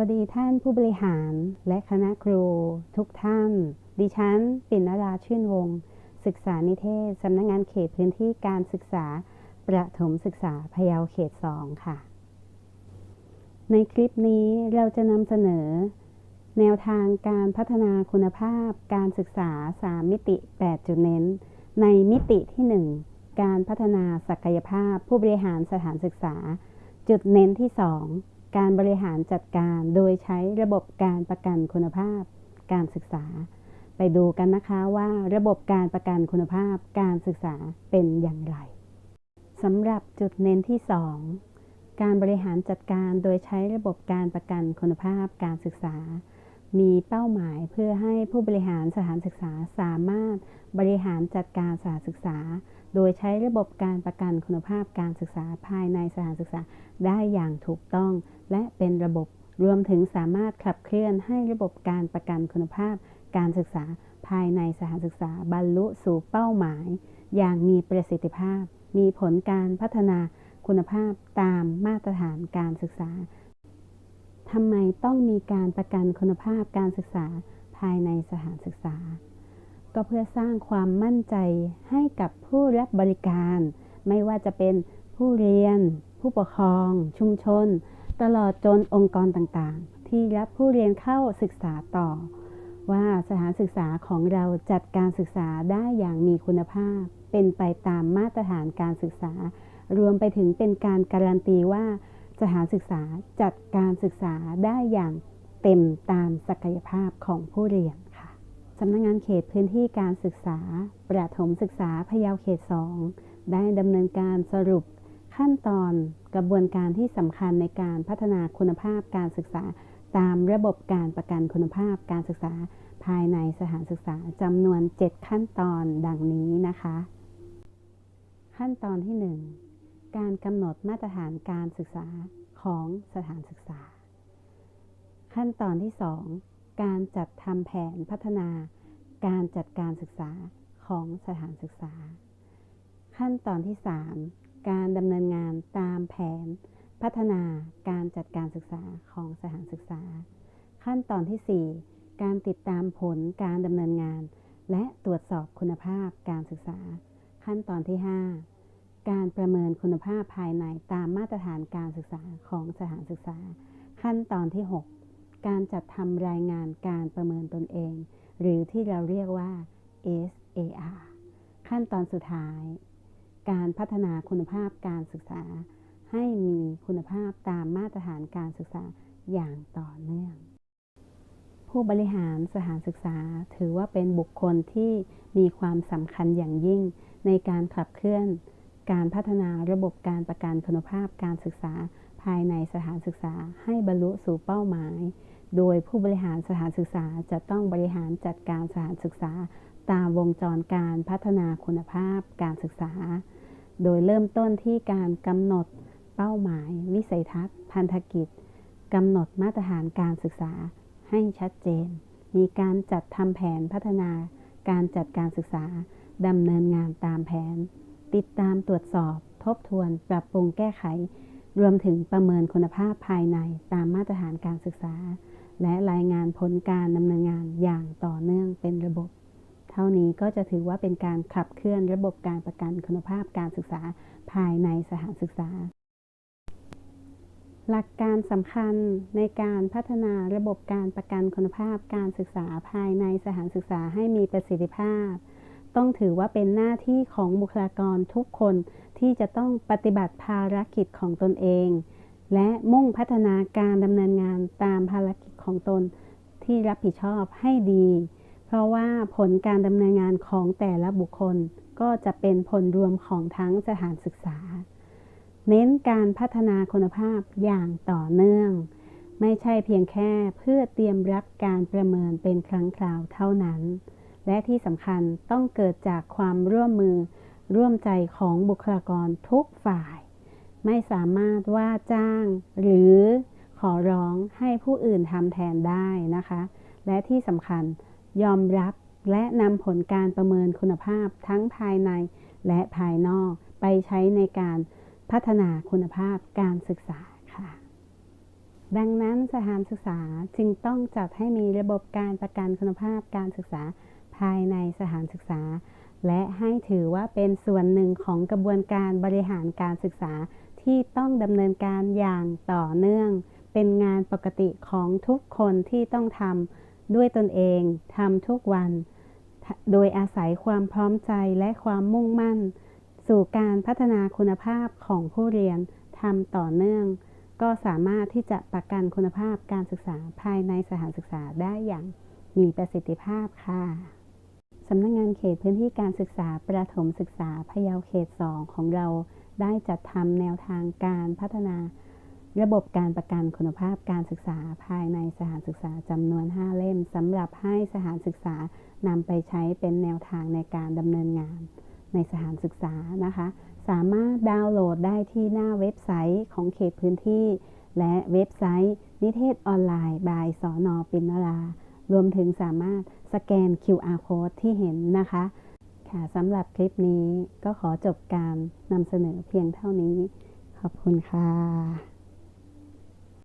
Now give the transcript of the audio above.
วัสดีท่านผู้บริหารและคณะครู ทุกท่าน ดิฉัน ปิ่นนราชื่นวงศ์ศึกษานิเทศ สำนักงงานเขตพื้นที่การศึกษา ประถมศึกษาพะเยาเขต2ค่ะ ในคลิปนี้เราจะนำเสนอ แนวทางการพัฒนาคุณภาพ การศึกษา 3 มิติ 8 จุดเน้น ในมิติที่ 1 การพัฒนาศักยภาพผู้บริหารสถานศึกษา จุดเน้นที่ 2 การบริหารจัดการโดยใช้ระบบการประกันคุณภาพ การศึกษา ไปดูกันนะคะว่าระบบการประกันคุณภาพการศึกษาเป็นอย่างไรสำหรับจุดเน้นที่ 2 การบริหารจัดการโดยใช้ระบบการประกันคุณภาพการศึกษา มีเป้าหมายเพื่อให้ผู้บริหารสถานศึกษาสามารถบริหารจัดการสถานศึกษา โดยใช้ระบบการประกันคุณภาพการศึกษาภายในสถานศึกษาได้อย่างถูกต้อง และเป็นระบบรวมถึงสามารถขับเคลื่อนให้ระบบการประกันคุณภาพการศึกษาภายในสถานศึกษาบรรลุสู่เป้าหมาย อย่างมีประสิทธิภาพ มีผลการพัฒนาคุณภาพตามมาตรฐานการศึกษาทำไมต้องมีการประกันคุณภาพการศึกษาภายในสถานศึกษา ก็เพื่อสร้างความมั่นใจให้กับผู้รับบริการ ไม่ว่าจะเป็นผู้เรียน ผู้ปกครอง ชุมชน ตลอดจนองค์กรต่างๆ ที่รับผู้เรียนเข้าศึกษาต่อ ว่าสถานศึกษาของเราจัดการศึกษาได้อย่างมีคุณภาพ เป็นไปตามมาตรฐานการศึกษา รวมไปถึงเป็นการการันตีว่า สถานศึกษาจัดการศึกษาได้อย่างเต็มตามศักยภาพของผู้เรียน สำนักงงานเขตพื้นที่การศึกษา ประถมศึกษาพะเยาเขต 2 ได้ดำเนินการสรุปขั้นตอนกระบวนการที่สำคัญในการพัฒนาคุณภาพการศึกษา ตามระบบการประกันคุณภาพการศึกษา ภายในสถานศึกษาจำนวน 7 ขั้นตอนดังนี้นะคะ ขั้นตอนที่ 1 การกำหนดมาตรฐานการศึกษาของสถานศึกษา ขั้นตอนที่ 2 การจัดทำแผนพัฒนา การจัดการศึกษาของสถานศึกษา ขั้นตอนที่ 3 การดำเนินงานตามแผน พัฒนาการจัดการศึกษาของสถานศึกษา ขั้นตอนที่ 4 การติดตามผลการดำเนินงาน และตรวจสอบคุณภาพการศึกษา ขั้นตอนที่ 5 การประเมินคุณภาพภายในตามมาตรฐานการศึกษาของสถานศึกษา ขั้นตอนที่ 6 การจัดทำรายงานการประเมินตนเอง หรือที่เราเรียกว่า SAR ขั้นตอนสุดท้าย การพัฒนาคุณภาพการศึกษา ให้มีคุณภาพตามมาตรฐานการศึกษาอย่างต่อเนื่อง ผู้บริหารสถานศึกษาถือว่าเป็นบุคคลที่มีความสำคัญอย่างยิ่ง ในการขับเคลื่อน การพัฒนาระบบการประกันคุณภาพการศึกษาภายในสถานศึกษาให้บรรลุสู่เป้าหมาย โดยผู้บริหารสถานศึกษาจะต้องบริหารจัดการสถานศึกษา ตามวงจรการพัฒนาคุณภาพการศึกษา โดยเริ่มต้นที่การกำหนดเป้าหมาย วิสัยทัศน์ พันธกิจกำหนดมาตรฐานการศึกษาให้ชัดเจน มีการจัดทำแผนพัฒนาการจัดการศึกษาดำเนินงานตามแผน ติดตามตรวจสอบ ทบทวน ปรับปรุงแก้ไข รวมถึงประเมินคุณภาพภายในตามมาตรฐานการศึกษา และรายงานผลการดำเนินงานอย่างต่อเนื่องเป็นระบบ เท่านี้ก็จะถือว่าเป็นการขับเคลื่อนระบบการประกันคุณภาพการศึกษาภายในสถานศึกษา หลักการสำคัญในการพัฒนาระบบการประกันคุณภาพการศึกษาภายในสถานศึกษาให้มีประสิทธิภาพ ต้องถือว่าเป็นหน้าที่ของบุคลากรทุกคนที่จะต้องปฏิบัติภารกิจของตนเอง และมุ่งพัฒนาการดำเนินงานตามภารกิจ ของตนที่รับผิดชอบให้ดี เพราะว่าผลการดำเนินงานของแต่ละบุคคลก็จะเป็นผลรวมของทั้งสถานศึกษา เน้นการพัฒนาคุณภาพอย่างต่อเนื่อง ไม่ใช่เพียงแค่เพื่อเตรียมรับการประเมินเป็นครั้งคราวเท่านั้น และที่สำคัญต้องเกิดจากความร่วมมือร่วมใจของบุคลากรทุกฝ่าย ไม่สามารถว่าจ้างหรือ อร้องให้ผู้อื่นทำแทนได้นะคะ และที่สำคัญยอมรับและนำผลการประเมินคุณภาพทั้งภายในและภายนอกไปใช้ในการพัฒนาคุณภาพการศึกษาค่ะ ดังนั้นสถานศึกษาจึงต้องจัดให้มีระบบการประกันคุณภาพการศึกษาภายในสถานศึกษา และให้ถือว่าเป็นส่วนหนึ่งของกระบวนการบริหารการศึกษาที่ต้องดำเนินการอย่างต่อเนื่อง เป็นงานปกติของทุกคนที่ต้องทำด้วยตนเองทำทุกวัน โดยอาศัยความพร้อมใจและความมุ่งมั่น สู่การพัฒนาคุณภาพของผู้เรียนทำต่อเนื่อง ก็สามารถที่จะประกันคุณภาพการศึกษาภายในสถานศึกษาได้อย่างมีประสิทธิภาพค่ะสำนักงงานเขตพื้นที่การศึกษาประถมศึกษาพะเยาเขต 2 ของเราได้จัดทำแนวทางการพัฒนา ระบบการประกันคุณภาพการศึกษาภายในสถานศึกษาจำนวน 5 เล่มสำหรับให้สถานศึกษานำไปใช้เป็นแนวทางในการดำเนินงาน ในสถานศึกษานะคะ สามารถดาวน์โหลดได้ที่หน้าเว็บไซต์ของเขตพื้นที่ และเว็บไซต์ นิเทศออนไลน์บายสอนอปินนรารวมถึงสามารถสแกน QR code ที่เห็นนะคะค่ะสำหรับคลิปนี้ก็ขอจบการนำเสนอเพียงเท่านี้ ขอบคุณค่ะ